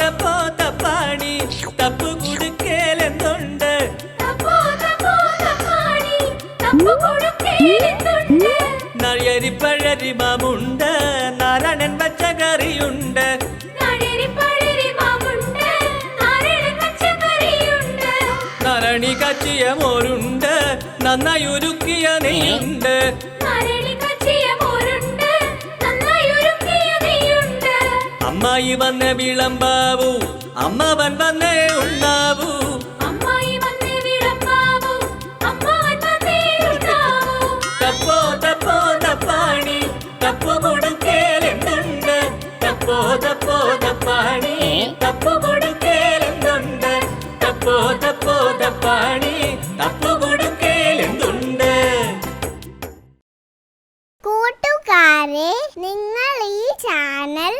തപ്പോ പാണി. തപ്പു കുടുക്കേലെന്തുണ്ട്? തപ്പോ പഴരി മാമുണ്ട് നാരായണൻ നഴരി നാരഴൻ പച്ചക്കറിയുണ്ട് നരണി കച്ചിയ മോരുണ്ട്. നന്നായി ഉരുക്കിയ നെയ്യുണ്ട്. അമ്മായി വന്ന് വിളമ്പാവൂ. അമ്മവൻ വന്നേ ഉണ്ടാവൂ. തപ്പോ തപ്പോ തപ്പാണി. തപ്പു കൊടുക്കേലുണ്ട് തപ്പോ തപ്പോ തപ്പാണി. തപ്പു കൊടുക്കേലുണ്ട് തപ്പോ തപ്പോ തപ്പാണി. തപ്പു കൊടുക്കേലുണ്ട് കൂട്ടുകാരെ നിങ്ങൾ